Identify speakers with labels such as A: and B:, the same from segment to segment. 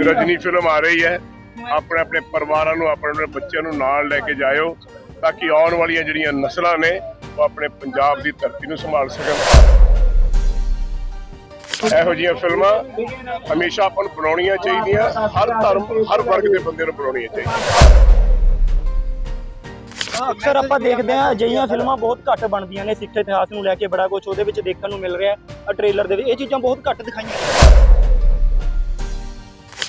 A: Rajni film ਆ ਰਹੀ ਹੈ ਆਪਣੇ ਆਪਣੇ ਪਰਿਵਾਰਾਂ ਨੂੰ ਆਪਣੇ ਆਪਣੇ ਬੱਚਿਆਂ ਨੂੰ ਨਾਲ ਲੈ ਕੇ ਜਾਇਓ ਤਾਂ ਕਿ ਆਉਣ ਵਾਲੀਆਂ ਜਿਹੜੀਆਂ ਨਸਲਾਂ ਨੇ ਉਹ ਆਪਣੇ ਪੰਜਾਬ ਦੀ ਧਰਤੀ ਨੂੰ ਸੰਭਾਲ ਸਕਣ। ਇਹੋ ਜਿਹੀਆਂ ਫਿਲਮਾਂ ਹਮੇਸ਼ਾ ਆਪਾਂ ਨੂੰ ਬਣਾਉਣੀਆਂ ਚਾਹੀਦੀਆਂ ਹਰ ਧਰਮ ਹਰ ਵਰਗ ਦੇ ਬੰਦੇ ਨੂੰ ਬਣਾਉਣੀਆਂ ਚਾਹੀਦੀਆਂ।
B: ਅਕਸਰ ਆਪਾਂ ਦੇਖਦੇ ਹਾਂ ਅਜਿਹੀਆਂ ਫਿਲਮਾਂ ਬਹੁਤ ਘੱਟ ਬਣਦੀਆਂ ਨੇ ਸਿੱਖ ਇਤਿਹਾਸ ਨੂੰ ਲੈ ਕੇ ਬੜਾ ਕੁਝ ਉਹਦੇ ਵਿੱਚ ਦੇਖਣ ਨੂੰ ਮਿਲ ਰਿਹਾ ਹੈ ਟ੍ਰੇਲਰ ਦੇ ਵਿੱਚ ਇਹ ਚੀਜ਼ਾਂ ਬਹੁਤ ਘੱਟ ਦਿਖਾਈਆਂ ਜਾਂਦੀਆਂ।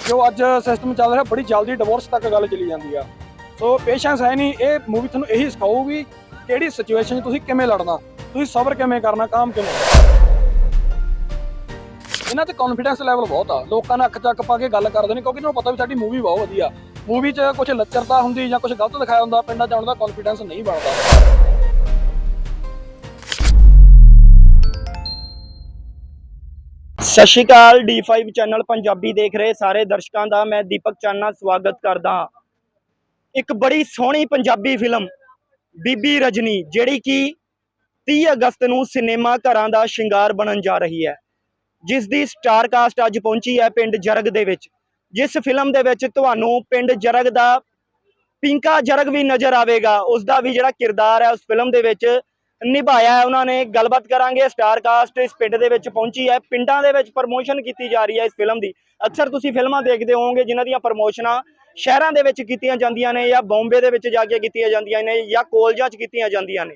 C: ਜੋ ਅੱਜ ਸਿਸਟਮ ਚੱਲ ਰਿਹਾ, ਬੜੀ ਜਲਦੀ ਡਿਵੋਰਸ ਤੱਕ ਗੱਲ ਚਲੀ ਜਾਂਦੀ ਆ। ਸੋ ਪੇਸ਼ੈਂਸ ਹੈ ਨਹੀਂ, ਇਹ ਮੂਵੀ ਤੁਹਾਨੂੰ ਇਹੀ ਸਿਖਾਊਗੀ ਕਿਹੜੀ ਸਿਚੁਏਸ਼ਨ 'ਚ ਤੁਸੀਂ ਕਿਵੇਂ ਲੜਨਾ, ਤੁਸੀਂ ਸਬਰ ਕਿਵੇਂ ਕਰਨਾ, ਕੰਮ ਕਿਵੇਂ ਇਹਨਾਂ ਤੇ ਕੌਨਫੀਡੈਂਸ ਲੈਵਲ ਬਹੁਤ ਆ। ਲੋਕਾਂ ਨੇ ਅੱਖ ਚੱਕ ਪਾ ਕੇ ਗੱਲ ਕਰਦੇ ਨੇ, ਕਿਉਂਕਿ ਇਹਨਾਂ ਨੂੰ ਪਤਾ ਵੀ ਸਾਡੀ ਮੂਵੀ ਬਹੁਤ ਵਧੀਆ। ਮੂਵੀ 'ਚ ਕੁਝ ਲੱਚਰਤਾ ਹੁੰਦੀ ਜਾਂ ਕੁਝ ਗਲਤ ਦਿਖਾਇਆ ਹੁੰਦਾ, ਪਿੰਡਾਂ 'ਚ ਆਉਣ ਦਾ ਕੌਨਫੀਡੈਂਸ ਨਹੀਂ ਬਣਦਾ।
B: ਸਤਿ ਸ਼੍ਰੀ ਅਕਾਲ D5 ਚੈਨਲ ਪੰਜਾਬੀ ਦੇਖ ਰਹੇ ਸਾਰੇ ਦਰਸ਼ਕਾਂ ਦਾ ਮੈਂ ਦੀਪਕ ਚਾਨਾ ਸਵਾਗਤ ਕਰਦਾ ਹਾਂ। ਇੱਕ ਬੜੀ ਸੋਹਣੀ ਪੰਜਾਬੀ ਫਿਲਮ, ਬੀਬੀ ਰਜਨੀ, ਜਿਹੜੀ ਕਿ 30 ਅਗਸਤ ਨੂੰ ਸਿਨੇਮਾ ਘਰਾਂ ਦਾ ਸ਼ਿੰਗਾਰ ਬਣਨ ਜਾ ਰਹੀ ਹੈ। ਜਿਸ ਦੀ ਸਟਾਰ ਕਾਸਟ ਅੱਜ ਪਹੁੰਚੀ ਹੈ ਪਿੰਡ ਜਰਗ ਦੇ ਵਿੱਚ। ਜਿਸ ਫਿਲਮ ਦੇ ਵਿੱਚ ਤੁਹਾਨੂੰ ਪਿੰਡ ਜਰਗ ਦਾ ਪਿੰਕਾ ਜਰਗ ਵੀ ਨਜ਼ਰ ਆਵੇਗਾ ਉਸ ਦਾ ਵੀ ਜਿਹੜਾ ਕਿਰਦਾਰ ਹੈ ਉਸ ਫਿਲਮ ਦੇ ਵਿੱਚ ਨਿਭਾਇਆ ਹੈ, ਉਹਨਾਂ ਨੇ ਗੱਲਬਾਤ ਕਰਾਂਗੇ। ਸਟਾਰ ਕਾਸਟ ਇਸ ਪਿੰਡ ਦੇ ਵਿੱਚ ਪਹੁੰਚੀ ਹੈ। ਪਿੰਡਾਂ ਦੇ ਵਿੱਚ ਪ੍ਰਮੋਸ਼ਨ ਕੀਤੀ ਜਾ ਰਹੀ ਹੈ ਇਸ ਫਿਲਮ ਦੀ। ਅਕਸਰ ਤੁਸੀਂ ਫਿਲਮਾਂ ਦੇਖਦੇ ਹੋਵੋਗੇ ਜਿਨ੍ਹਾਂ ਦੀਆਂ ਪ੍ਰਮੋਸ਼ਨਾਂ ਸ਼ਹਿਰਾਂ ਦੇ ਵਿੱਚ ਕੀਤੀਆਂ ਜਾਂਦੀਆਂ ਨੇ ਜਾਂ ਬੰਬੇ ਦੇ ਵਿੱਚ ਜਾ ਕੇ ਕੀਤੀਆਂ ਜਾਂਦੀਆਂ ਨੇ ਜਾਂ ਕੋਲਜਾਂ 'ਚ ਕੀਤੀਆਂ ਜਾਂਦੀਆਂ ਨੇ।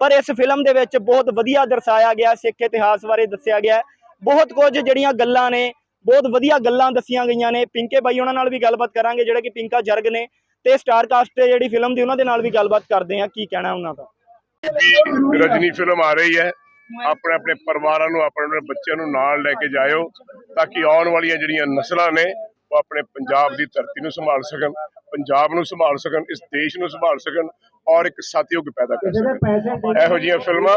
B: ਪਰ ਇਸ ਫਿਲਮ ਦੇ ਵਿੱਚ ਬਹੁਤ ਵਧੀਆ ਦਰਸਾਇਆ ਗਿਆ, ਸਿੱਖ ਇਤਿਹਾਸ ਬਾਰੇ ਦੱਸਿਆ ਗਿਆ ਬਹੁਤ ਕੁਝ ਜਿਹੜੀਆਂ ਗੱਲਾਂ ਨੇ, ਬਹੁਤ ਵਧੀਆ ਗੱਲਾਂ ਦੱਸੀਆਂ ਗਈਆਂ ਨੇ। ਪਿੰਕੇ ਬਾਈ, ਉਹਨਾਂ ਨਾਲ ਵੀ ਗੱਲਬਾਤ ਕਰਾਂਗੇ, ਜਿਹੜੇ ਕਿ ਪਿੰਕਾ ਜਰਗ ਨੇ। ਤੇ ਸਟਾਰ ਕਾਸਟ ਜਿਹੜੀ ਫਿਲਮ ਦੀ, ਉਹਨਾਂ ਦੇ ਨਾਲ ਵੀ ਗੱਲਬਾਤ ਕਰਦੇ ਆ ਕੀ ਕਹਿਣਾ ਉਹਨਾਂ ਦਾ?
A: ਰਜਨੀ ਫਿਲਮ ਆ ਰਹੀ ਹੈ। ਆਪਣੇ ਆਪਣੇ ਪਰਿਵਾਰਾਂ ਨੂੰ, ਆਪਣੇ ਆਪਣੇ ਬੱਚਿਆਂ ਨੂੰ ਨਾਲ ਲੈ ਕੇ ਜਾਇਓ ਤਾਂ ਕਿ ਆਉਣ ਵਾਲੀਆਂ ਜਿਹੜੀਆਂ ਨਸਲਾਂ ਨੇ, ਉਹ ਆਪਣੇ ਪੰਜਾਬ ਦੀ ਧਰਤੀ ਨੂੰ ਸੰਭਾਲ ਸਕਣ, ਪੰਜਾਬ ਨੂੰ ਸੰਭਾਲ ਸਕਣ, ਇਸ ਦੇਸ਼ ਨੂੰ ਸੰਭਾਲ ਸਕਣ ਔਰ ਇੱਕ ਸਤਿਯੁਗ ਪੈਦਾ ਕਰ ਸਕਣ। ਇਹੋ ਜਿਹੀਆਂ ਫਿਲਮਾਂ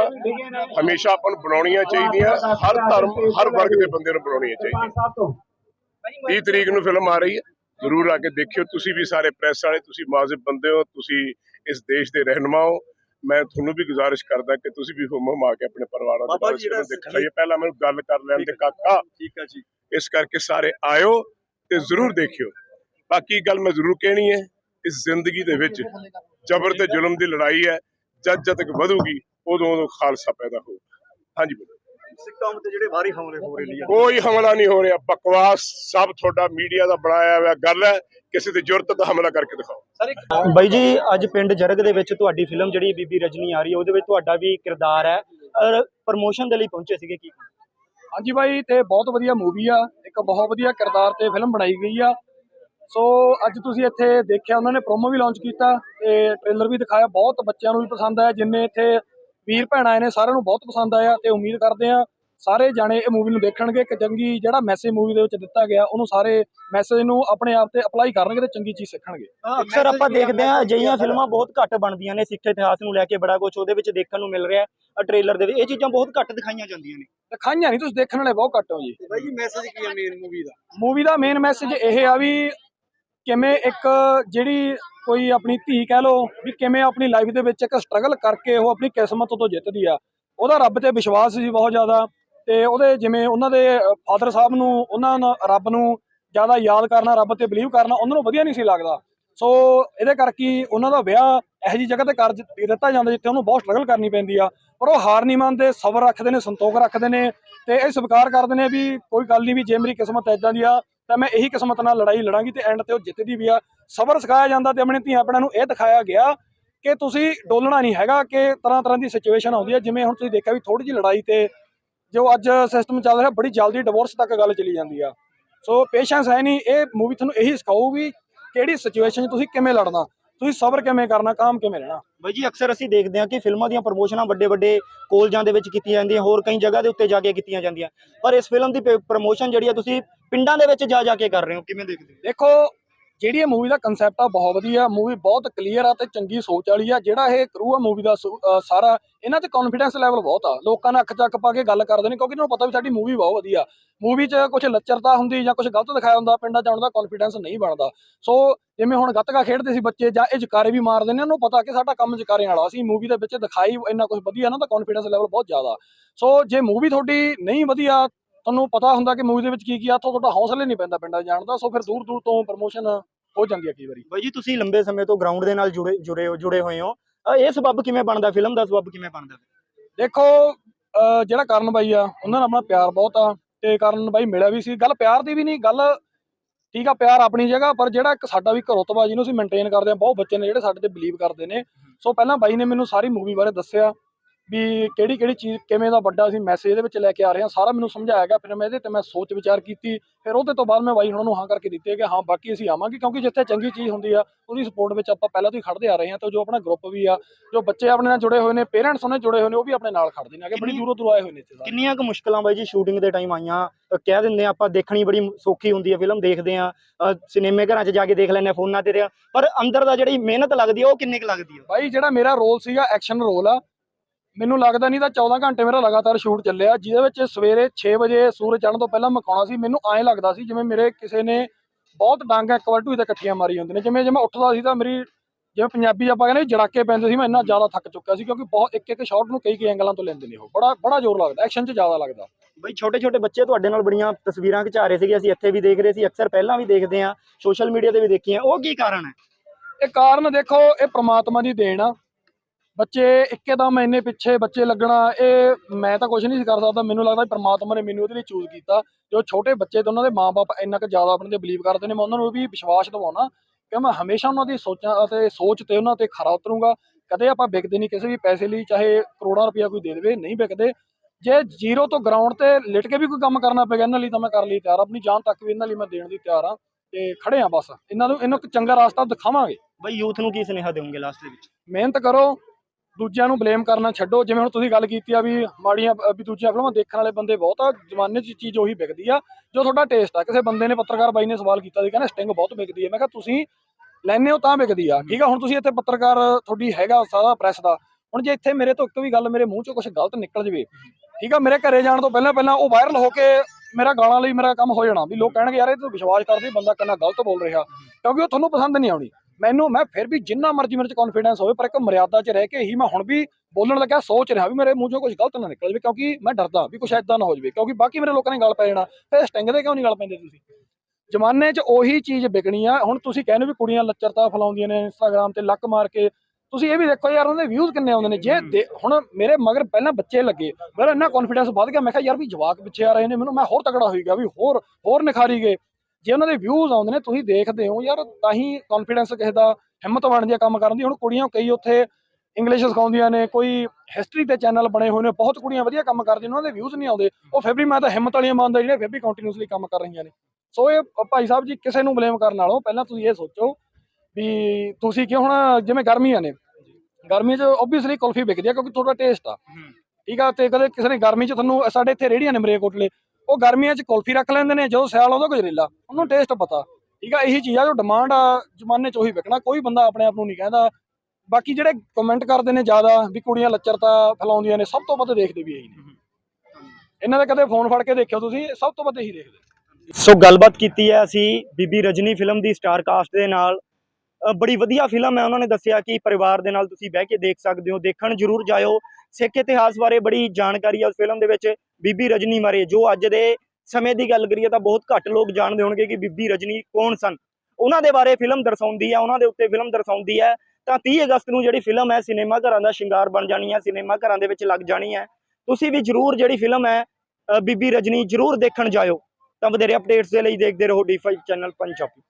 A: ਹਮੇਸ਼ਾ ਆਪਾਂ ਨੂੰ ਬਣਾਉਣੀਆਂ ਚਾਹੀਦੀਆਂ, ਹਰ ਧਰਮ, ਹਰ ਵਰਗ ਦੇ ਬੰਦੇ ਨੂੰ ਬਣਾਉਣੀਆਂ ਚਾਹੀਦੀਆਂ। 30 ਤਰੀਕ ਨੂੰ ਫਿਲਮ ਆ ਰਹੀ ਹੈ, ਜ਼ਰੂਰ ਆ ਕੇ ਦੇਖਿਓ। ਤੁਸੀਂ ਵੀ ਸਾਰੇ ਪ੍ਰੈਸ ਵਾਲੇ, ਤੁਸੀਂ ਮਾਜ਼ਿਬ ਬੰਦੇ ਹੋ, ਤੁਸੀਂ ਇਸ ਦੇਸ਼ ਦੇ ਰਹਿਨਮਾ ਹੋ ਮੈਂ ਤੁਹਾਨੂੰ ਵੀ ਗੁਜ਼ਾਰਿਸ਼ ਕਰਦਾ ਕਿ ਤੁਸੀਂ ਵੀ ਹੁਮ ਹੁਮ ਆ ਕੇ ਆਪਣੇ ਪਰਿਵਾਰਾਂ ਦੇ ਬਾਰੇ ਦੇਖਣ ਲਈ ਪਹਿਲਾਂ ਮੈਨੂੰ ਗੱਲ ਕਰ ਲੈਣ ਦੇ ਕਾਕਾ।
B: ਠੀਕ ਹੈ ਜੀ।
A: ਇਸ ਕਰਕੇ ਸਾਰੇ ਆਇਓ ਤੇ ਜ਼ਰੂਰ ਦੇਖਿਓ। ਬਾਕੀ ਗੱਲ ਮੈਂ ਜ਼ਰੂਰ ਕਹਿਣੀ ਹੈ ਇਸ ਜ਼ਿੰਦਗੀ ਦੇ ਵਿੱਚ ਜ਼ਬਰ ਤੇ ਜ਼ੁਲਮ ਦੀ ਲੜਾਈ ਹੈ ਜਦ ਜਦ ਤੱਕ ਵਧੂਗੀ ਉਦੋਂ ਉਦੋਂ ਖਾਲਸਾ ਪੈਦਾ ਹੋਊਗਾ। ਹਾਂਜੀ ਬੋਲੋ।
B: ਸਿੱਖਾਂ ਤੇ ਜਿਹੜੇ ਬਾਹਰੀ ਹਮਲੇ ਹੋ ਰਹੇ ਨੇ
A: ਕੋਈ ਹਮਲਾ ਨਹੀਂ ਹੋ ਰਿਹਾ। ਬਕਵਾਸ ਸਭ ਤੁਹਾਡਾ ਮੀਡੀਆ ਦਾ ਬਣਾਇਆ ਹੋਇਆ ਗੱਲ ਹੈ। ਕਿਸੇ ਤੇ ਜ਼ਰੂਰਤ ਦਾ ਹਮਲਾ ਕਰਕੇ ਦਿਖਾਓ।
B: ਬਾਈ ਜੀ ਅੱਜ ਪਿੰਡ ਜਰਗ ਦੇ ਵਿੱਚ ਤੁਹਾਡੀ ਫਿਲਮ ਜਿਹੜੀ ਬੀਬੀ ਰਜਨੀ ਆ ਰਹੀ ਹੈ ਉਹਦੇ ਵਿੱਚ ਤੁਹਾਡਾ ਵੀ ਕਿਰਦਾਰ ਹੈ। ਔਰ ਪ੍ਰਮੋਸ਼ਨ ਦੇ ਲਈ ਪਹੁੰਚੇ ਸੀਗੇ ਕੀ?
C: ਹਾਂਜੀ ਬਾਈ ਤੇ ਬਹੁਤ ਵਧੀਆ ਮੂਵੀ ਆ। ਇੱਕ ਬਹੁਤ ਵਧੀਆ ਕਿਰਦਾਰ ਤੇ ਫਿਲਮ ਬਣਾਈ ਗਈ ਆ। ਸੋ ਅੱਜ ਤੁਸੀਂ ਇੱਥੇ ਦੇਖਿਆ ਉਹਨਾਂ ਨੇ ਪ੍ਰੋਮੋ ਵੀ ਲਾਂਚ ਕੀਤਾ ਤੇ ਟ੍ਰੇਲਰ ਵੀ ਦਿਖਾਇਆ। ਬਹੁਤ ਬੱਚਿਆਂ ਨੂੰ ਵੀ ਪਸੰਦ ਆਇਆ ਜਿੰਨੇ ਇੱਥੇ ਵੀਰ ਭੈਣ ਆਏ ਨੇ ਸਾਰਿਆਂ ਨੂੰ ਬਹੁਤ ਪਸੰਦ ਆਇਆ ਤੇ ਉਮੀਦ ਕਰਦੇ ਆ ਸਾਰੇ ਜਾਣੇ ਇਹ ਮੂਵੀ ਨੂੰ ਦੇਖਣਗੇ ਇੱਕ ਚੰਗੀ ਜਿਹੜਾ ਮੈਸੇਜ ਮੂਵੀ ਦੇ ਵਿੱਚ ਦਿੱਤਾ ਗਿਆ ਉਹਨੂੰ ਸਾਰੇ ਮੈਸੇਜ ਨੂੰ ਆਪਣੇ ਆਪ ਤੇ ਅਪਲਾਈ ਕਰਨਗੇ ਤੇ ਚੰਗੀ ਚੀਜ਼ ਸਿੱਖਣਗੇ।
B: ਅਕਸਰ ਆਪਾਂ ਦੇਖਦੇ ਹਾਂ ਅਜਿਹੀਆਂ ਫਿਲਮਾਂ ਬਹੁਤ ਘੱਟ ਬਣਦੀਆਂ ਨੇ ਸਿੱਖ ਇਤਿਹਾਸ ਨੂੰ ਲੈ ਕੇ ਬੜਾ ਕੁਝ ਉਹਦੇ ਵਿੱਚ ਦੇਖਣ ਨੂੰ ਮਿਲ ਰਿਹਾ ਹੈ ਟ੍ਰੇਲਰ ਦੇ ਵਿੱਚ ਇਹ ਚੀਜ਼ਾਂ ਬਹੁਤ ਘੱਟ ਦਿਖਾਈਆਂ ਜਾਂਦੀਆਂ ਨੇ।
C: ਦਿਖਾਈਆਂ ਨਹੀਂ ਤੁਸੀਂ ਦੇਖਣ ਵਾਲੇ ਬਹੁਤ ਘੱਟ ਹੋ ਜੀ।
B: ਬਾਈ ਜੀ ਮੈਸੇਜ ਕੀ ਹੈ ਮੇਨ ਮੂਵੀ ਦਾ?
C: ਮੂਵੀ ਦਾ ਮੇਨ ਮੈਸੇਜ ਇਹ ਆ ਵੀ ਕਿਵੇਂ ਇੱਕ ਜਿਹੜੀ ਕੋਈ ਆਪਣੀ ਧੀ ਕਹਿ ਲੋ ਵੀ ਕਿਵੇਂ ਆਪਣੀ ਲਾਈਫ ਦੇ ਵਿੱਚ ਇੱਕ ਸਟਰਗਲ ਕਰਕੇ ਉਹ ਆਪਣੀ ਕਿਸਮਤ ਤੋਂ ਜਿੱਤਦੀ ਆ। ਉਹਦਾ ਰੱਬ ਤੇ ਵਿਸ਼ਵਾਸ ਸੀ ਬਹੁਤ ਜ਼ਿਆਦਾ ਤੇ ਉਹਦੇ ਜਿਵੇਂ ਉਹਨਾਂ ਦੇ ਫਾਦਰ ਸਾਹਿਬ ਨੂੰ, ਉਹਨਾਂ ਨੂੰ, ਰੱਬ ਨੂੰ ਜ਼ਿਆਦਾ ਯਾਦ ਕਰਨਾ, ਰੱਬ ਤੇ ਬਲੀਵ ਕਰਨਾ ਉਹਨਾਂ ਨੂੰ ਵਧੀਆ ਨਹੀਂ ਸੀ ਲੱਗਦਾ। ਸੋ ਇਹਦੇ ਕਰਕੇ ਉਹਨਾਂ ਦਾ ਵਿਆਹ ਇਹੋ ਜਿਹੀ ਜਗ੍ਹਾ ਤੇ ਕਰ ਦਿੱਤਾ ਜਾਂਦਾ ਜਿੱਥੇ ਉਹਨੂੰ ਬਹੁਤ ਸਟਰਗਲ ਕਰਨੀ ਪੈਂਦੀ ਆ। ਪਰ ਉਹ ਹਾਰ ਨਹੀਂ ਮੰਨਦੇ, ਸਬਰ ਰੱਖਦੇ ਨੇ, ਸੰਤੋਖ ਰੱਖਦੇ ਨੇ ਤੇ ਇਹ ਸਵੀਕਾਰ ਕਰਦੇ ਨੇ ਵੀ ਕੋਈ ਗੱਲ ਨਹੀਂ ਵੀ ਜੇ ਮੇਰੀ ਕਿਸਮਤ ਐਦਾਂ ਦੀ ਆ ਤਾਂ ਮੈਂ ਇਹੀ ਕਿਸਮਤ ਨਾਲ ਲੜਾਈ ਲੜਾਂਗੀ ਤੇ ਐਂਡ ਤੇ ਉਹ ਜਿੱਤਦੀ ਵੀ ਆ। ਸਬਰ ਸਿਖਾਇਆ ਜਾਂਦਾ ਤੇ ਆਪਣੇ ਧੀਆਂ ਆਪਣਿਆਂ ਨੂੰ ਇਹ ਦਿਖਾਇਆ ਗਿਆ ਕਿ ਤੁਸੀਂ ਡੋਲਣਾ ਨਹੀਂ ਹੈਗਾ, ਕਿ ਤਰ੍ਹਾਂ ਤਰ੍ਹਾਂ ਦੀ ਸਿਚੁਏਸ਼ਨ ਆਉਂਦੀ ਹੈ ਜਿਵੇਂ ਹੁਣ ਤੁਸੀਂ ਦੇਖਿਆ ਵੀ ਥੋੜੀ ਜਿਹੀ ਲੜਾਈ ਤੇ ਜੋ ਅੱਜ ਸਿਸਟਮ ਚੱਲ ਰਿਹਾ, ਬੜੀ ਜਲਦੀ ਡਿਵੋਰਸ ਤੱਕ ਗੱਲ ਚਲੀ ਜਾਂਦੀ ਆ। ਸੋ ਪੇਸ਼ੈਂਸ ਹੈ ਨਹੀਂ, ਇਹ ਮੂਵੀ ਤੁਹਾਨੂੰ ਇਹੀ ਸਿਖਾਊਗੀ ਕਿਹੜੀ ਸਿਚੁਏਸ਼ਨ 'ਚ ਤੁਸੀਂ ਕਿਵੇਂ ਲੜਨਾ, ਤੁਸੀਂ ਸਬਰ ਕਿਵੇਂ ਕਰਨਾ ਕੰਮ ਕਿਵੇਂ ਰਹਿਣਾ।
B: ਬਾਈ ਜੀ, ਅਕਸਰ ਅਸੀਂ ਦੇਖਦੇ ਹਾਂ ਕਿ ਫਿਲਮਾਂ ਦੀਆਂ ਪ੍ਰਮੋਸ਼ਨਾਂ ਵੱਡੇ ਵੱਡੇ ਕੋਲਜਾਂ ਦੇ ਵਿੱਚ ਕੀਤੀਆਂ ਜਾਂਦੀਆਂ, ਹੋਰ ਕਈ ਜਗ੍ਹਾ ਦੇ ਉੱਤੇ ਜਾ ਕੇ ਕੀਤੀਆਂ ਜਾਂਦੀਆਂ। ਪਰ ਇਸ ਫਿਲਮ ਦੀ ਪ੍ਰਮੋਸ਼ਨ ਜਿਹੜੀ ਆ, ਤੁਸੀਂ ਪਿੰਡਾਂ ਦੇ ਵਿੱਚ ਜਾ ਜਾ ਕੇ ਕਰ ਰਹੇ ਹੋ, ਕਿਵੇਂ ਦੇਖਦੇ ਹੋ?
C: ਦੇਖੋ, ਜਿਹੜੀ ਇਹ ਮੂਵੀ ਦਾ ਕਨਸੈਪਟ ਆ, ਬਹੁਤ ਵਧੀਆ ਮੂਵੀ ਬਹੁਤ ਕਲੀਅਰ ਆ ਤੇ ਚੰਗੀ ਸੋਚ ਵਾਲੀ ਆ। ਜਿਹੜਾ ਇਹ ਕਰੂ ਆ ਮੂਵੀ ਦਾ ਸਾਰਾ, ਇਹਨਾਂ ਤੇ ਕੌਨਫੀਡੈਂਸ ਲੈਵਲ ਬਹੁਤ ਆ। ਲੋਕਾਂ ਨਾਲ ਅੱਖ ਚੱਕ ਪਾ ਕੇ ਗੱਲ ਕਰਦੇ ਨੇ, ਕਿਉਂਕਿ ਇਹਨਾਂ ਨੂੰ ਪਤਾ ਵੀ ਸਾਡੀ ਮੂਵੀ ਬਹੁਤ ਵਧੀਆ ਮੂਵੀ 'ਚ ਕੁਝ ਲੱਚਰਤਾ ਹੁੰਦੀ ਜਾਂ ਕੁਝ ਗਲਤ ਦਿਖਾਇਆ ਹੁੰਦਾ, ਪਿੰਡਾਂ 'ਚ ਆਉਣ ਦਾ ਕੌਨਫੀਡੈਂਸ ਨਹੀਂ ਬਣਦਾ। ਸੋ, ਜਿਵੇਂ ਹੁਣ ਗੱਤਕਾ ਖੇਡਦੇ ਸੀ ਬੱਚੇ ਜਾਂ ਇਹ ਜਕਾਰੇ ਵੀ ਮਾਰਦੇ ਨੇ, ਉਹਨਾਂ ਨੂੰ ਪਤਾ ਕਿ ਸਾਡਾ ਕੰਮ ਜਕਾਰੇ ਵਾਲਾ ਸੀ। ਮੂਵੀ ਦੇ ਵਿੱਚ ਦਿਖਾਈ ਇੰਨਾ ਕੁਝ ਵਧੀਆ ਨਾ, ਤਾਂ ਕੌਨਫੀਡੈਂਸ ਲੈਵਲ ਬਹੁਤ ਜ਼ਿਆਦਾ ਸੋ, ਜੇ ਮੂਵੀ ਤੁਹਾਡੀ ਨਹੀਂ ਵਧੀਆ ਤੁਹਾਨੂੰ ਪਤਾ ਹੁੰਦਾ ਕਿ ਮੂਵੀ ਦੇ ਵਿੱਚ ਕੀ ਕੀ ਆ ਤਾਂ ਤੁਹਾਡਾ ਹੌਸਲਾ ਨਹੀਂ ਪੈਂਦਾ ਪਿੰਡਾਂ ਜਾਣ ਦਾ ਸੋ ਫਿਰ ਦੂਰ ਦੂਰ ਤੋਂ ਪ੍ਰਮੋਸ਼ਨ ਹੋ ਜਾਂਦੀ ਹੈ ਕਈ ਵਾਰੀ।
B: ਬਾਈ ਜੀ ਤੁਸੀਂ ਲੰਬੇ ਸਮੇਂ ਤੋਂ ਗਰਾਊਂਡ ਦੇ ਨਾਲ ਜੁੜੇ ਜੁੜੇ ਜੁੜੇ ਹੋਏ ਹੋ। ਇਹ ਸਬੱਬ ਕਿਵੇਂ ਬਣਦਾ ਫਿਲਮ ਦਾ ਸਬੱਬ ਕਿਵੇਂ ਬਣਦਾ?
C: ਦੇਖੋ ਜਿਹੜਾ ਕਰਨ ਬਾਈ ਆ ਉਹਨਾਂ ਨਾਲ ਆਪਣਾ ਪਿਆਰ ਬਹੁਤ ਆ ਤੇ ਕਰਨ ਬਾਈ ਮਿਲਿਆ ਵੀ ਸੀ। ਗੱਲ ਪਿਆਰ ਦੀ ਵੀ ਨਹੀਂ ਗੱਲ ਠੀਕ ਆ ਪਿਆਰ ਆਪਣੀ ਜਗ੍ਹਾ ਪਰ ਜਿਹੜਾ ਇੱਕ ਸਾਡਾ ਵੀ ਘਰੋਂ ਤੋਂ ਜਿਹਨੂੰ ਅਸੀਂ ਮੇਨਟੇਨ ਕਰਦੇ ਆ ਬਹੁਤ ਬੱਚੇ ਨੇ ਜਿਹੜੇ ਸਾਡੇ ਤੇ ਬਲੀਵ ਕਰਦੇ ਨੇ। ਸੋ ਪਹਿਲਾਂ ਬਾਈ ਨੇ ਮੈਨੂੰ ਸਾਰੀ ਮੂਵੀ ਬਾਰੇ ਦੱਸਿਆ ਵੀ ਕਿਹੜੀ ਕਿਹੜੀ ਚੀਜ਼ ਕਿਵੇਂ ਦਾ ਵੱਡਾ ਅਸੀਂ ਮੈਸੇਜ ਇਹਦੇ ਵਿੱਚ ਲੈ ਕੇ ਆ ਰਹੇ ਹਾਂ ਸਾਰਾ ਮੈਨੂੰ ਸਮਝਾਇਆ ਗਿਆ ਫਿਰ ਮੈਂ ਇਹਦੇ ਤੇ ਮੈਂ ਸੋਚ ਵਿਚਾਰ ਕੀਤੀ ਫਿਰ ਉਹਦੇ ਤੋਂ ਬਾਅਦ ਮੈਂ ਬਾਈ ਉਹਨਾਂ ਨੂੰ ਹਾਂ ਕਰਕੇ ਦਿੱਤੀ ਕਿ ਹਾਂ ਬਾਕੀ ਅਸੀਂ ਆਵਾਂਗੇ ਕਿਉਂਕਿ ਜਿੱਥੇ ਚੰਗੀ ਚੀਜ਼ ਹੁੰਦੀ ਆ ਉਹਦੀ ਸਪੋਰਟ ਵਿੱਚ ਆਪਾਂ ਪਹਿਲਾਂ ਤੋਂ ਹੀ ਖੜਦੇ ਆ ਰਹੇ ਹਾਂ ਤੇ ਜੋ ਆਪਣਾ ਗਰੁੱਪ ਵੀ ਆ ਜੋ ਬੱਚੇ ਆਪਣੇ ਨਾਲ ਜੁੜੇ ਹੋਏ ਨੇ ਪੇਰੈਂਟਸ ਉਹਨੇ ਜੁੜੇ ਹੋਏ ਨੇ ਉਹ ਵੀ ਆਪਣੇ ਨਾਲ ਖੜਦੇ ਨੇ ਕਿ ਬੜੀ ਦੂਰੋਂ ਦੂਰੋਂ ਆਏ ਹੋਏ ਨੇ ਇੱਥੇ ਸਾਰੇ।
B: ਕਿੰਨੀਆਂ ਕੁ ਮੁਸ਼ਕਲਾਂ ਬਾਈ ਜੀ ਸ਼ੂਟਿੰਗ ਦੇ ਟਾਈਮ ਆਈਆਂ? ਕਹਿ ਦਿੰਦੇ ਆ ਆਪਾਂ ਦੇਖਣੀ ਬੜੀ ਸੌਖੀ ਹੁੰਦੀ ਹੈ ਫਿਲਮ ਦੇਖਦੇ ਆ ਸਿਨੇਮੇ ਘਰਾਂ 'ਚ ਜਾ ਕੇ ਦੇਖ ਲੈਂਦੇ ਆ ਫੋਨਾਂ ਤੇ ਤੇ ਪਰ ਅੰਦਰ ਦਾ ਜਿਹੜੀ ਮਿਹਨਤ ਲੱਗਦੀ ਆ ਉਹ ਕਿੰਨੀ ਕੁ ਲੱਗਦੀ ਆ?
C: ਬਾਈ ਜਿਹੜਾ ਮੇਰਾ ਰੋਲ ਸੀਗਾ ਐਕਸ਼ਨ ਰੋਲ ਆ ਮੈਨੂੰ ਲੱਗਦਾ ਨਹੀਂ ਤਾਂ 14 ਘੰਟੇ ਮੇਰਾ ਲਗਾਤਾਰ ਸ਼ੂਟ ਚੱਲਿਆ ਜਿਹਦੇ ਵਿੱਚ ਸਵੇਰੇ 6 ਵਜੇ ਸੂਰਜ ਚੜ੍ਹਨ ਤੋਂ ਪਹਿਲਾਂ ਮਕਾਉਣਾ ਸੀ ਮੈਨੂੰ ਐਂ ਲੱਗਦਾ ਸੀ ਜਿਵੇਂ ਮੇਰੇ ਕਿਸੇ ਨੇ ਬਹੁਤ ਡੰਗ ਇੱਕ ਵਾਰ ਢੂਈ ਤੇ ਇਕੱਠੀਆਂ ਮਾਰੀ ਹੁੰਦੇ ਨੇ ਜਿਵੇਂ ਜਿਵੇਂ ਉੱਠਦਾ ਸੀ ਤਾਂ ਮੇਰੀ ਜਿਵੇਂ ਪੰਜਾਬੀ ਆਪਾਂ ਕਹਿੰਦੇ ਜੜਾਕੇ ਪੈਂਦੇ ਸੀ ਮੈਂ ਇੰਨਾ ਜ਼ਿਆਦਾ ਥੱਕ ਚੁੱਕਿਆ ਸੀ ਕਿਉਂਕਿ ਬਹੁਤ ਇੱਕ ਇੱਕ ਸ਼ਾਟ ਨੂੰ ਕਈ ਕਈ ਐਂਗਲਾਂ ਤੋਂ ਲੈਂਦੇ ਨੇ ਉਹ ਬੜਾ ਬੜਾ ਜ਼ੋਰ ਲੱਗਦਾ ਐਕਸ਼ਨ 'ਚ ਜ਼ਿਆਦਾ ਲੱਗਦਾ।
B: ਬਈ ਛੋਟੇ ਛੋਟੇ ਬੱਚੇ ਤੁਹਾਡੇ ਨਾਲ ਬੜੀਆਂ ਤਸਵੀਰਾਂ ਖਿਚਾ ਰਹੇ ਸੀਗੇ ਅਸੀਂ ਇੱਥੇ ਵੀ ਦੇਖ ਰਹੇ ਸੀ ਅਕਸਰ ਪਹਿਲਾਂ ਵੀ ਦੇਖਦੇ ਆ ਸੋਸ਼ਲ ਮੀਡੀਆ ਤੇ ਵੀ ਦੇਖੀਆਂ ਉਹ ਕੀ ਕਾਰਨ ਹੈ?
C: ਇਹ ਕਾਰਨ ਦੇਖੋ ਇਹ ਪ੍ਰਮਾਤਮਾ ਦੀ ਦੇਣ ਆ। ਬੱਚੇ ਇੱਕੇਦਮ ਇੰਨੇ ਪਿੱਛੇ ਬੱਚੇ ਲੱਗਣਾ ਇਹ ਮੈਂ ਤਾਂ ਕੁਝ ਨਹੀਂ ਕਰ ਸਕਦਾ। ਮੈਨੂੰ ਲੱਗਦਾ ਪ੍ਰਮਾਤਮਾ ਨੇ ਮੈਨੂੰ ਉਹਦੇ ਲਈ ਚੂਜ਼ ਕੀਤਾ। ਜੋ ਛੋਟੇ ਬੱਚੇ ਤੇ ਉਹਨਾਂ ਦੇ ਮਾਪੇ ਇੰਨਾ ਕੁ ਜ਼ਿਆਦਾ ਆਪਣੇ ਤੇ ਬਲੀਵ ਕਰਦੇ ਨੇ ਮੈਂ ਉਹਨਾਂ ਨੂੰ ਵੀ ਵਿਸ਼ਵਾਸ ਦਿਵਾਉਣਾ ਕਿ ਮੈਂ ਹਮੇਸ਼ਾ ਉਹਨਾਂ ਦੀ ਸੋਚਾਂ ਅਤੇ ਸੋਚ ਤੇ ਉਹਨਾਂ ਤੇ ਖਰਾ ਉਤਰੂੰਗਾ। ਕਦੇ ਆਪਾਂ ਵਿਕਦੇ ਨਹੀਂ ਕਿਸੇ ਵੀ ਪੈਸੇ ਲਈ ਚਾਹੇ ਕਰੋੜਾਂ ਰੁਪਇਆ ਕੋਈ ਦੇ ਦੇਵੇ ਨਹੀਂ ਵਿਕਦੇ। ਜੇ ਜ਼ੀਰੋ ਤੋਂ ਗਰਾਊਂਡ ਤੇ ਲਿਟ ਕੇ ਵੀ ਕੋਈ ਕੰਮ ਕਰਨਾ ਪਏਗਾ ਇਹਨਾਂ ਲਈ ਤਾਂ ਮੈਂ ਕਰ ਲਈ ਤਿਆਰ ਆਪਣੀ ਜਾਨ ਤੱਕ ਵੀ ਇਹਨਾਂ ਲਈ ਮੈਂ ਦੇਣ ਦੀ ਤਿਆਰ ਆ ਤੇ ਖੜੇ ਆ ਬਸ। ਇਹਨਾਂ ਨੂੰ ਇਹਨਾਂ ਇੱਕ ਚੰਗਾ ਰਾਸਤਾ ਦਿਖਾਵਾਂਗੇ।
B: ਬਈ ਯੂਥ ਨੂੰ ਕੀ ਸੁਨੇਹਾ ਦੇਵੋਗੇ ਲਾਸਟ ਦੇ ਵਿੱਚ?
C: ਮਿਹਨਤ ਕਰੋ ਦੂਜਿਆਂ ਨੂੰ ਬਲੇਮ ਕਰਨਾ ਛੱਡੋ। ਜਿਵੇਂ ਹੁਣ ਤੁਸੀਂ ਗੱਲ ਕੀਤੀ ਆ ਵੀ ਮਾੜੀਆਂ, ਵੀ ਦੂਜੀਆਂ ਫਿਲਮਾਂ ਦੇਖਣ ਵਾਲੇ ਬੰਦੇ ਬਹੁਤ ਆ, ਜ਼ਮਾਨੇ 'ਚ ਚੀਜ਼ ਉਹੀ ਵਿਕਦੀ ਆ, ਜੋ ਤੁਹਾਡਾ ਟੇਸਟ ਆ। ਕਿਸੇ ਬੰਦੇ ਨੇ ਪੱਤਰਕਾਰ ਬਾਈ ਨੇ ਸਵਾਲ ਕੀਤਾ ਸੀ, ਕਹਿੰਦਾ ਸਟਿੰਗ ਬਹੁਤ ਵਿਕਦੀ ਹੈ ਮੈਂ ਕਿਹਾ ਤੁਸੀਂ ਲੈਨੇ ਹੋ ਤਾਂ ਵਿਕਦੀ ਆ। ਠੀਕ ਆ, ਹੁਣ ਤੁਸੀਂ ਇੱਥੇ ਪੱਤਰਕਾਰ ਤੁਹਾਡੀ ਹੈਗਾ ਸਾਰਾ ਪ੍ਰੈਸ ਦਾ। ਹੁਣ ਜੇ ਇੱਥੇ ਮੇਰੇ ਤੋਂ ਇੱਕ ਵੀ ਗੱਲ ਮੇਰੇ ਮੂੰਹ 'ਚੋਂ ਕੁਝ ਗਲਤ ਨਿਕਲ ਜਵੇ, ਠੀਕ ਆ, ਮੇਰੇ ਘਰੇ ਜਾਣ ਤੋਂ ਪਹਿਲਾਂ ਪਹਿਲਾਂ ਉਹ ਵਾਇਰਲ ਹੋ ਕੇ ਮੇਰਾ ਗਾਲਾਂ ਲਈ ਮੇਰਾ ਕੰਮ ਹੋ ਜਾਣਾ। ਵੀ ਲੋਕ ਕਹਿਣਗੇ, ਯਾਰ ਇਹ ਤੂੰ ਵਿਸ਼ਵਾਸ ਕਰਦੇ, ਬੰਦਾ ਕਿੰਨਾ ਗਲਤ ਬੋਲ ਰਿਹਾ। ਕਿਉਂਕਿ ਉਹ ਤੁਹਾਨੂੰ ਪਸੰਦ ਨਹੀਂ ਆਉਣੀ। ਮੈਨੂੰ ਮੈਂ ਫਿਰ ਵੀ ਜਿੰਨਾ ਮਰਜ਼ੀ ਮੇਰੇ 'ਚ ਕੌਨਫੀਡੈਂਸ ਹੋਵੇ, ਪਰ ਇੱਕ ਮਰਿਆਦਾ 'ਚ ਰਹਿ ਕੇ ਹੀ ਮੈਂ ਹੁਣ ਵੀ ਬੋਲਣ ਲੱਗਾ ਸੋਚ ਰਿਹਾ ਵੀ ਮੇਰੇ ਮੂੰਹ 'ਚੋਂ ਕੁਝ ਗਲਤ ਨਾ ਨਿਕਲ ਜਾਵੇ, ਕਿਉਂਕਿ ਮੈਂ ਡਰਦਾ ਵੀ ਕੁਝ ਐਦਾਂ ਨਾ ਹੋ ਜਾਵੇ, ਕਿਉਂਕਿ ਬਾਕੀ ਮੇਰੇ ਲੋਕਾਂ ਨੇ ਗੱਲ ਪੈ ਜਾਣਾ, ਫਿਰ ਸਟਿੰਗ ਦੇ ਕਿਉਂ ਨਹੀਂ ਗੱਲ ਪੈਂਦੇ ਤੁਸੀਂ? ਜ਼ਮਾਨੇ 'ਚ ਉਹੀ ਚੀਜ਼ ਵਿਕਣੀ ਆ, ਹੁਣ ਤੁਸੀਂ ਕਹਿੰਦੇ ਵੀ ਕੁੜੀਆਂ ਲੱਚਰਤਾ ਫਲਾਉਂਦੀਆਂ ਨੇ ਇੰਸਟਾਗ੍ਰam ਤੇ ਲੱਕ ਮਾਰ ਕੇ, ਤੁਸੀਂ ਇਹ ਵੀ ਦੇਖੋ ਯਾਰ ਉਹਦੇ ਵਿਊਜ਼ ਕਿੰਨੇ ਆਉਂਦੇ ਨੇ, ਜੇ ਦੇ- ਹੁਣ ਮੇਰੇ ਮਗਰ ਪਹਿਲਾਂ ਬੱਚੇ ਲੱਗੇ, ਮੇਰਾ ਇੰਨਾ ਕੌਨਫੀਡੈਂਸ ਵੱਧ ਗਿਆ, ਮੈਂ ਕਿਹਾ ਯਾਰ ਵੀ ਜਵਾਕ ਪਿੱਛੇ ਆ ਰਹੇ ਨੇ, ਮੈਨੂੰ ਮੈਂ ਹੋਰ ਤਕੜਾ ਹੋਈ ਵੀ ਹੋਰ ਹੋਰ ਨਿਖਾਰੀ ਗਏ ਜੇ ਉਹਨਾਂ ਦੇ ਵਿਊਜ਼ ਆਉਂਦੇ ਨੇ ਤੁਸੀਂ ਦੇਖਦੇ ਹੋ ਯਾਰ ਤਾਂ ਹੀ ਕੌਨਫੀਡੈਂਸ ਕਿਸੇ ਦਾ ਹਿੰਮਤ ਬਣਦੀ ਆ ਕੰਮ ਕਰਨ ਦੀ। ਹੁਣ ਕੁੜੀਆਂ ਕਈ ਉੱਥੇ ਇੰਗਲਿਸ਼ ਸਿਖਾਉਂਦੀਆਂ ਨੇ ਕੋਈ ਹਿਸਟਰੀ ਤੇ ਚੈਨਲ ਬਣੇ ਹੋਏ ਨੇ ਬਹੁਤ ਕੁੜੀਆਂ ਵਧੀਆ ਕੰਮ ਕਰਦੀਆਂ ਉਹਨਾਂ ਦੇ ਵਿਊਜ਼ ਨਹੀਂ ਆਉਂਦੇ। ਉਹ ਫਿਰ ਵੀ ਮੈਂ ਤਾਂ ਹਿੰਮਤ ਵਾਲੀਆਂ ਮੰਨਦਾ ਜਿਹੜੇ ਫਿਰ ਵੀ ਕੰਟੀਨਿਊਸਲੀ ਕੰਮ ਕਰ ਰਹੀਆਂ ਨੇ। ਸੋ ਇਹ ਭਾਈ ਸਾਹਿਬ ਜੀ ਕਿਸੇ ਨੂੰ ਬਲੇਮ ਕਰਨ ਨਾਲੋਂ ਪਹਿਲਾਂ ਤੁਸੀਂ ਇਹ ਸੋਚੋ ਵੀ ਤੁਸੀਂ ਕਿ ਹੁਣ ਜਿਵੇਂ ਗਰਮੀਆਂ ਨੇ ਗਰਮੀ 'ਚ ਓਬਵੀਅਸਲੀ ਕੁਲਫੀ ਵਿਕਦੀ ਆ ਕਿਉਂਕਿ ਤੁਹਾਡਾ ਟੇਸਟ ਆ। ਠੀਕ ਆ ਤੇ ਕਦੇ ਕਿਸੇ ਨੇ ਗਰਮੀ 'ਚ ਤੁਹਾਨੂੰ ਸਾਡੇ ਇੱਥੇ ਰੇੜੀਆਂ ਨੇ ਮਰੇ ਕੋਟਲੇ ਉਹ ਗਰਮੀਆਂ 'ਚ ਕੁਲਫੀ ਰੱਖ ਲੈਂਦੇ ਨੇ, ਜਦੋਂ ਸਿਆਲ ਆਉਂਦਾ ਗਜਰੇਲਾ, ਉਹਨੂੰ ਟੇਸਟ ਪਤਾ। ਠੀਕ ਆ, ਇਹੀ ਚੀਜ਼ ਆ ਜੋ ਡਿਮਾਂਡ ਜ਼ਮਾਨੇ 'ਚ ਉਹੀ ਵਿਕਣਾ, ਕੋਈ ਬੰਦਾ ਆਪਣੇ ਆਪ ਨੂੰ ਨਹੀਂ ਕਹਿੰਦਾ। ਬਾਕੀ ਜਿਹੜੇ ਕਮੈਂਟ ਕਰਦੇ ਨੇ ਜ਼ਿਆਦਾ ਵੀ ਕੁੜੀਆਂ ਲੱਚਰਤਾ ਫੈਲਾਉਂਦੀਆਂ ਨੇ, ਸਭ ਤੋਂ ਵੱਧ ਦੇਖਦੇ ਵੀ ਇਹੀ ਨੇ। ਇਹਨਾਂ ਦਾ ਕਦੇ ਫੋਨ ਫੜ ਕੇ ਦੇਖਿਓ ਤੁਸੀਂ, ਸਭ ਤੋਂ ਵੱਧ ਇਹੀ ਦੇਖਦੇ।
B: ਸੋ ਗੱਲਬਾਤ ਕੀਤੀ ਹੈ ਅਸੀਂ ਬੀਬੀ ਰਜਨੀ ਫਿਲਮ ਦੀ ਸਟਾਰ ਕਾਸਟ ਦੇ ਨਾਲ। ਬੜੀ ਵਧੀਆ ਫਿਲਮ ਹੈ, ਉਹਨਾਂ ਨੇ ਦੱਸਿਆ ਕਿ ਪਰਿਵਾਰ ਦੇ ਨਾਲ ਤੁਸੀਂ ਬਹਿ ਕੇ ਦੇਖ ਸਕਦੇ ਹੋ, ਦੇਖਣ ਜ਼ਰੂਰ ਜਾਇਓ। ਸਿੱਖ ਇਤਿਹਾਸ ਬਾਰੇ ਬੜੀ ਜਾਣਕਾਰੀ ਹੈ ਉਸ ਫਿਲਮ ਦੇ ਵਿੱਚ, ਬੀਬੀ ਰਜਨੀ ਬਾਰੇ, ਜੋ ਅੱਜ ਦੇ ਸਮੇਂ ਦੀ ਗੱਲ ਕਰੀਏ ਤਾਂ ਬਹੁਤ ਘੱਟ ਲੋਕ ਜਾਣਦੇ ਹੋਣਗੇ ਕਿ ਬੀਬੀ ਰਜਨੀ ਕੌਣ ਸਨ। ਉਹਨਾਂ ਦੇ ਬਾਰੇ ਫਿਲਮ ਦਰਸਾਉਂਦੀ ਹੈ ਉਹਨਾਂ ਦੇ ਉੱਤੇ ਫਿਲਮ ਦਰਸਾਉਂਦੀ ਹੈ ਤਾਂ 30 ਅਗਸਤ ਨੂੰ ਜਿਹੜੀ ਫਿਲਮ ਹੈ ਸਿਨੇਮਾ ਘਰਾਂ ਦਾ ਸ਼ਿੰਗਾਰ ਬਣ ਜਾਣੀ ਹੈ ਸਿਨੇਮਾ ਘਰਾਂ ਦੇ ਵਿੱਚ ਲੱਗ ਜਾਣੀ ਹੈ ਤੁਸੀਂ ਵੀ ਜਰੂਰ ਜਿਹੜੀ ਫਿਲਮ ਹੈ ਬੀਬੀ ਰਜਨੀ ਜਰੂਰ ਦੇਖਣ ਜਾਇਓ। ਤਾਂ ਵਧੇਰੇ ਅਪਡੇਟਸ ਦੇ ਲਈ ਦੇਖਦੇ ਰਹੋ D5 ਚੈਨਲ ਪੰਜਾਬੀ।